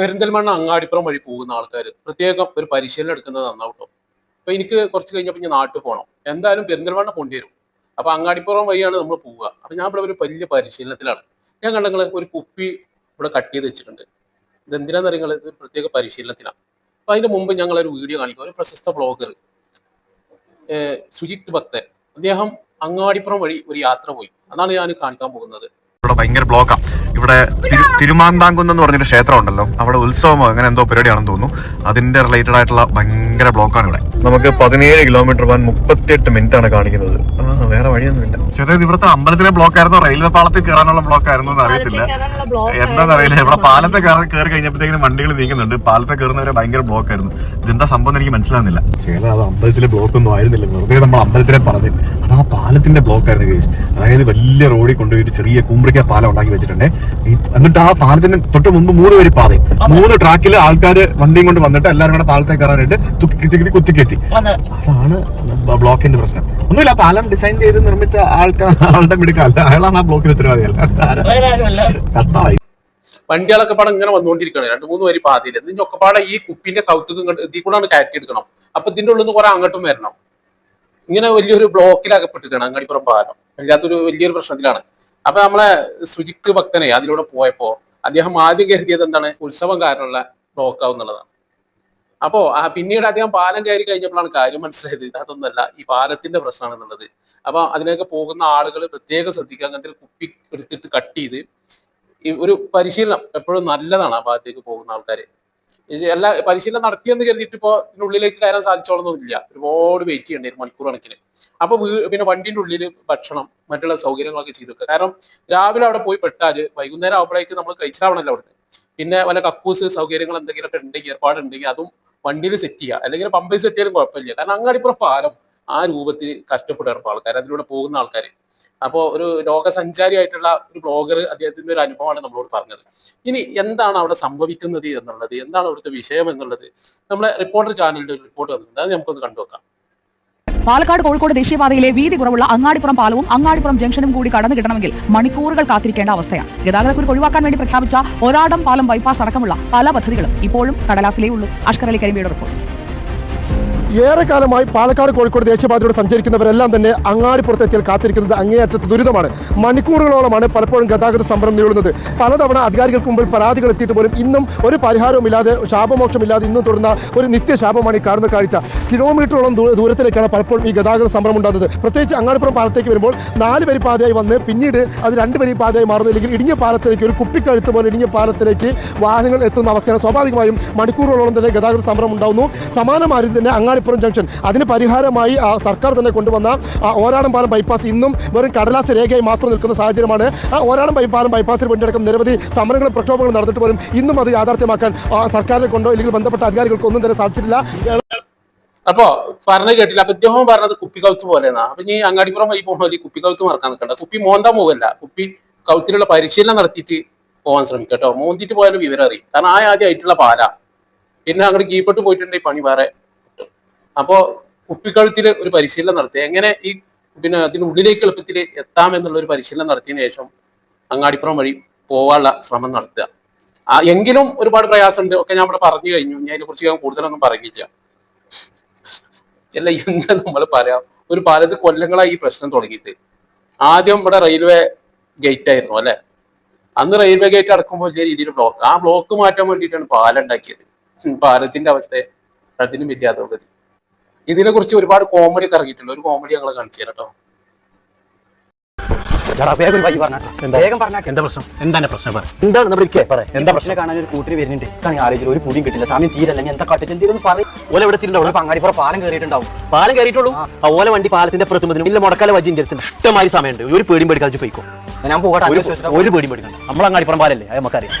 പെരിന്തൽമണ്ണ അങ്ങാടിപ്പുറം വഴി പോകുന്ന ആൾക്കാർ പ്രത്യേകം ഒരു പരിശീലനം എടുക്കുന്നത് നന്നാവട്ടോ. അപ്പൊ എനിക്ക് കുറച്ച് കഴിഞ്ഞപ്പോൾ ഞാൻ നാട്ടിൽ പോകണം എന്തായാലും പെരിന്തൽമണ്ണ പോണ്ടി വരും. അപ്പൊ അങ്ങാടിപ്പുറം വഴിയാണ് നമ്മൾ പോവുക. അപ്പൊ ഞാൻ ഇവിടെ ഒരു വലിയ പരിശീലനത്തിലാണ്. ഞാൻ കണ്ടങ്ങൾ ഒരു കുപ്പി ഇവിടെ കട്ട് ചെയ്ത് വെച്ചിട്ടുണ്ട്. ഇത് എന്തിനാന്ന് ഇത് പ്രത്യേക പരിശീലനത്തിലാണ് അപ്പൊ അതിന്റെ മുമ്പ് ഞങ്ങൾ ഒരു വീഡിയോ കാണിക്കും. ഒരു പ്രശസ്ത ബ്ലോഗർ സുജിത് ഭക്തൻ. അദ്ദേഹം അങ്ങാടിപ്പുറം വഴി ഒരു യാത്ര പോയി. അതാണ് ഞാൻ കാണിക്കാൻ പോകുന്നത്. ഇവിടെ ഭയങ്കര ബ്ലോക്കാണ് ഇവിടെ തിരുമാന്താങ്കുന്ന് എന്ന് പറഞ്ഞൊരു ക്ഷേത്രം ഉണ്ടല്ലോ അവിടെ ഉത്സവമോ അങ്ങനെ എന്തോ പരിപാടിയാണെന്ന് തോന്നുന്നു. അതിന്റെ റിലേറ്റഡ് ആയിട്ടുള്ള ഭയങ്കര ബ്ലോക്കാണ് ഇവിടെ. നമുക്ക് പതിനേഴ് കിലോമീറ്റർ പോകാൻ മുപ്പത്തിയെട്ട് മിനിറ്റ് ആണ് കാണിക്കുന്നത്. വേറെ വഴിയൊന്നുമില്ല. ചെറിയത് ഇവിടുത്തെ അമ്പലത്തിലെ ബ്ലോക്ക് ആയിരുന്നു? റെയിൽവേ പാളത്തിൽ കയറാനുള്ള ബ്ലോക്ക് ആയിരുന്നു എന്ന് അറിയത്തില്ല. എന്താണെന്നറിയില്ല ഇവിടെ പാലത്തെ കയറി കയറി കഴിഞ്ഞപ്പോഴത്തേക്കും വണ്ടികൾ നീങ്ങുന്നുണ്ട്. പാലത്തെ കയറുന്നവരെ ഭയങ്കര ബ്ലോക്ക് ആയിരുന്നു. ഇതെന്താ സംഭവം എന്ന് എനിക്ക് മനസ്സിലാവുന്നില്ല. ചേട്ടാ അത് അമ്പലത്തിലെ ബ്ലോക്ക് ഒന്നും ആയിരുന്നില്ല. വെറുതെ നമ്മൾ അമ്പലത്തിലെ പറഞ്ഞു അത് ആ പാലത്തിന്റെ ബ്ലോക്ക് ആയിരുന്നു കേസ് അതായത് വലിയ റോഡിൽ കൊണ്ടുപോയിട്ട് ചെറിയ കുമ്പ്രിക്ക പാലം ഉണ്ടാക്കി വെച്ചിട്ടുണ്ട്. ഈ എന്നിട്ട് ആ പാലത്തിന് തൊട്ട് മുമ്പ് മൂന്ന് വരി പാത. മൂന്ന് ട്രാക്കിൽ ആൾക്കാർ വണ്ടിയും കൊണ്ട് വന്നിട്ട് എല്ലാവരും കൂടെ പാലത്തെ കയറാനായിട്ട് തുക്കി കുത്തിക്കെത്തി അതാണ് ബ്ലോക്കിന്റെ പ്രശ്നം. ഒന്നുമില്ല പാലം ഡിസൈൻ ചെയ്ത് നിർമ്മിച്ച ആൾക്കാർ ആളുടെ മിടുക്കല്ല അയാളാണ് ആ ബ്ലോക്കിന് ഉത്തരവാദിയല്ല കത്തായി. വണ്ടികളൊക്കെ പാടെ ഇങ്ങനെ വന്നുകൊണ്ടിരിക്കുകയാണ്. രണ്ട് മൂന്ന് വരി പാതിയിൽ ഇതിന്റെ ഒക്കെ പാടെ ഈ കുപ്പിന്റെ കൗത്തുക്കും ഇങ്ങോട്ട് ഇതിൽ കൂടെ കയറ്റി എടുക്കണം. അപ്പൊ ഇതിന്റെ ഉള്ളിൽ നിന്ന് കുറെ അങ്ങോട്ടും വരണം. ഇങ്ങനെ വലിയൊരു ബ്ലോക്കിൽ അങ്ങാടിപ്പുറം പാലം അല്ലാത്തൊരു വലിയൊരു പ്രശ്നത്തിലാണ്. അപ്പൊ നമ്മളെ സുജിത്ത് ഭക്തനെ അതിലൂടെ പോയപ്പോ അദ്ദേഹം ആദ്യം കരുതിയത് എന്താണ്? ഉത്സവം കാരണമുള്ള ബ്ലോക്ക് ആവുന്നുള്ളതാണ് അപ്പോ ആ പിന്നീട് അദ്ദേഹം പാലം കയറി കഴിഞ്ഞപ്പോഴാണ് കാര്യം മനസ്സിലായത് ഇതൊന്നല്ല ഈ പാലത്തിന്റെ പ്രശ്നമാണെന്നുള്ളത് അപ്പൊ അതിനൊക്കെ പോകുന്ന ആളുകൾ പ്രത്യേകം ശ്രദ്ധിക്കുക. അങ്ങനത്തെ കുപ്പി എടുത്തിട്ട് കട്ട് ചെയ്ത് ഒരു പരിശീലനം എപ്പോഴും നല്ലതാണ് ആ ഭാഗത്തേക്ക് പോകുന്ന ആൾക്കാര്. എല്ലാ പരിശീലനം നടത്തിയെന്ന് കരുതിയിട്ട് ഇപ്പോ ഉള്ളിലേക്ക് കയറാൻ സാധിച്ചോളൊന്നുമില്ല ഒരുപാട് വെയിറ്റ് ചെയ്യേണ്ടി മണിക്കൂർ കണക്കിന്. അപ്പൊ പിന്നെ വണ്ടിന്റെ ഉള്ളിൽ ഭക്ഷണം മറ്റുള്ള സൗകര്യങ്ങളൊക്കെ ചെയ്തു വെക്കുക കാരണം രാവിലെ അവിടെ പോയി പെട്ടാൽ വൈകുന്നേരം ആവുമ്പോഴേക്ക് നമ്മൾ കഴിച്ചിലാവണല്ലോ അവിടെ പിന്നെ വല്ല കക്കൂസ് സൗകര്യങ്ങൾ എന്തെങ്കിലുമൊക്കെ ഉണ്ടെങ്കിൽ ഏർപ്പാടുണ്ടെങ്കിൽ അതും വണ്ടിയിൽ സെറ്റ് ചെയ്യുക. അല്ലെങ്കിൽ പമ്പിൽ സെറ്റ് ചെയ്യാനും കുഴപ്പമില്ല. കാരണം അങ്ങാടിപ്പുറം പാലം ആ രൂപത്തിൽ കഷ്ടപ്പെടുക ആൾക്കാർ അതിലൂടെ പോകുന്ന ആൾക്കാർ അപ്പോൾ ഒരു ലോകസഞ്ചാരി ആയിട്ടുള്ള ഒരു ബ്ലോഗർ അദ്ദേഹത്തിന്റെ ഒരു അനുഭവമാണ് നമ്മളോട് പറഞ്ഞത്. ഇനി എന്താണ് അവിടെ സംഭവിക്കുന്നത് എന്നുള്ളത്? എന്താണ് അവിടുത്തെ വിഷയം എന്നുള്ളത്? നമ്മളെ റിപ്പോർട്ടർ ചാനലിന്റെ ഒരു റിപ്പോർട്ട് വന്നിട്ടുണ്ട്. അത് നമുക്കൊന്ന് കണ്ടുവെക്കാം പാലക്കാട് കോഴിക്കോട് ദേശീയപാതയിലെ വീതി കുറവുള്ള അങ്ങാടിപ്പുറം പാലവും അങ്ങാടിപ്പുറം ജംഗ്ഷനും കൂടി കടന്നു കിട്ടണമെങ്കിൽ മണിക്കൂറുകൾ കാത്തിരിക്കേണ്ട അവസ്ഥയാണ്. ഗതാഗതക്കുരുക്ക് ഒഴിവാക്കാൻ വേണ്ടി പ്രഖ്യാപിച്ച ഒരാടം പാലം ബൈപ്പാസ് അടക്കമുള്ള പല പദ്ധതികളും ഇപ്പോഴും കടലാസിലേ ഉള്ളൂ. അഷ്കർ അലി കരിമിയുടെ റിപ്പോർട്ട് ഏറെക്കാലമായി പാലക്കാട് കോഴിക്കോട് ദേശീയപാതയിലൂടെ സഞ്ചരിക്കുന്നവരെല്ലാം തന്നെ അങ്ങാടിപ്പുറത്തെത്തിയാൽ കാത്തിരിക്കുന്നത് അങ്ങേയറ്റത്ത് ദുരിതമാണ്. മണിക്കൂറുകളോളമാണ് പലപ്പോഴും ഗതാഗത സമരം നീളുന്നത്. പലതവണ അധികാരികൾക്ക് മുമ്പിൽ പരാതികൾ എത്തിയിട്ട് പോലും ഇന്നും ഒരു പരിഹാരവുമില്ലാതെ ശാപമോക്ഷമില്ലാതെ ഇന്നും തുടർന്ന ഒരു നിത്യശാപമാണ് ഈ കാണുന്ന കാഴ്ച. കിലോമീറ്ററോളം ദൂരത്തിലേക്കാണ് പലപ്പോഴും ഈ ഗതാഗത സമരം ഉണ്ടാകുന്നത്. പ്രത്യേകിച്ച് അങ്ങാടിപ്പുറം പാലത്തേക്ക് വരുമ്പോൾ നാല് വരി പാതയായി വന്ന് പിന്നീട് അത് രണ്ട് വരി പാതയായി മാറുന്നില്ലെങ്കിൽ ഇടിഞ്ഞ പാലത്തിലേക്ക് ഒരു കുപ്പിക്കഴുത്ത് പോലെ ഇടിഞ്ഞ പാലത്തിലേക്ക് വാഹനങ്ങൾ എത്തുന്ന അവസ്ഥയാണ്. സ്വാഭാവികമായും മണിക്കൂറുകളോളം തന്നെ ഗതാഗത സമരം ഉണ്ടാകുന്നു സമാനമായി തന്നെ അങ്ങാടിപ്പുറം ജംഗ്ഷൻ. അതിന് പരിഹാരമായി സർക്കാർ തന്നെ കൊണ്ടുവന്ന ആ, ഓരാടം പാലം ബൈപ്പാസ് ഇന്നും വെറും കടലാസ് രേഖയായി മാത്രം നിൽക്കുന്ന സാഹചര്യമാണ്. ആ ഓരാടം പാലം ബൈപ്പാസിന് വേണ്ടിയടക്കം നിരവധി സമരങ്ങളും പ്രക്ഷോഭങ്ങളും നടന്നിട്ട് പോലും ഇന്നും അത് യാഥാർത്ഥ്യമാക്കാൻ സർക്കാരിനെ കൊണ്ടോ അല്ലെങ്കിൽ ബന്ധപ്പെട്ട അധികാരികൾക്ക് ഒന്നും തന്നെ സാധിച്ചിട്ടില്ല. അപ്പോ പറഞ്ഞു കേട്ടില്ല. അപ്പൊ ഇദ്ദേഹം പറഞ്ഞത് കുപ്പി കൗത്ത് പോലെന്നാ അപ്പൊ ഈ അങ്ങാടിപ്പുറം വഴി പോകുമ്പോൾ കുപ്പി കൗത്ത് മറക്കാൻ നിൽക്കണ്ട. കുപ്പി മോന്താൻ പോകല്ല കുപ്പി കൗത്തിലുള്ള പരിശീലനം നടത്തിയിട്ട് പോകാൻ ശ്രമിക്കുക കേട്ടോ മോന്തിട്ട് പോയാലും വിവരം അറിയും. കാരണം ആ ആദ്യമായിട്ടുള്ള പാല. പിന്നെ അങ്ങോട്ട് കീപ്പെട്ട് പോയിട്ടുണ്ടെങ്കിൽ പണി വേറെ അപ്പോ കുപ്പിക്കഴുത്തിൽ ഒരു പരിശീലനം നടത്തി. എങ്ങനെ ഈ പിന്നെ അതിനുള്ളിലേക്ക് എളുപ്പത്തിൽ എത്താം എന്നുള്ള ഒരു പരിശീലനം നടത്തിയതിനു ശേഷം അങ്ങാടിപ്പുറം വഴി പോവാനുള്ള ശ്രമം നടത്തുക. ആ എങ്കിലും ഒരുപാട് പ്രയാസമുണ്ട്. ഒക്കെ ഞാൻ ഇവിടെ പറഞ്ഞു കഴിഞ്ഞു. ഞാൻ അതിനെ കുറിച്ച് ഞാൻ കൂടുതലൊന്നും പറഞ്ഞില്ല അല്ല എന്താ നമ്മൾ പറയാം. ഒരു പലത് കൊല്ലങ്ങളായി ഈ പ്രശ്നം തുടങ്ങിയിട്ട്. ആദ്യം ഇവിടെ റെയിൽവേ ഗേറ്റ് ആയിരുന്നു അല്ലെ? അന്ന് റെയിൽവേ ഗേറ്റ് അടക്കുമ്പോൾ വലിയ രീതിയിൽ ബ്ലോക്ക്. ആ ബ്ലോക്ക് മാറ്റാൻ വേണ്ടിയിട്ടാണ് പാലം ഉണ്ടാക്കിയത്. പാലത്തിന്റെ അവസ്ഥ അതിനും അധോഗതി. ഇതിനെ കുറിച്ച് ഒരുപാട് കോമഡി ഒക്കെ ഇറങ്ങിയിട്ടുണ്ട്. ഒരു കോമഡി ഞങ്ങൾ കാണിച്ചു തരാം കേട്ടോ. വേഗം ഒരു കിട്ടില്ല. സമയം തീരല്ലെങ്കിൽ എന്താ കാട്ടിച്ച് എന്തെങ്കിലും പറയും. ഓല ഇവിടെ എത്തിയിട്ടുണ്ടാവും ഓല അങ്ങാടിപ്പുറം പാലം കയറിയിട്ടുണ്ടാവും. പാലം കയറിയിട്ടുള്ളൂ. ആ. ഓല വണ്ടി പാലത്തിന്റെ ഇല്ല മുടക്കാല വജിന്റെ അടുത്ത് ഇഷ്ടമായി സമയമുണ്ട്. ഒരു പേടിയും പേടിക്കാതെ പോയിക്കോ. ഞാൻ പോകട്ടെ ഒരു പേടിയും പേടിക്കണ്ട. നമ്മൾ അങ്ങാടിപ്പുറം പാലല്ലേ? അത് നമുക്കറിയാം.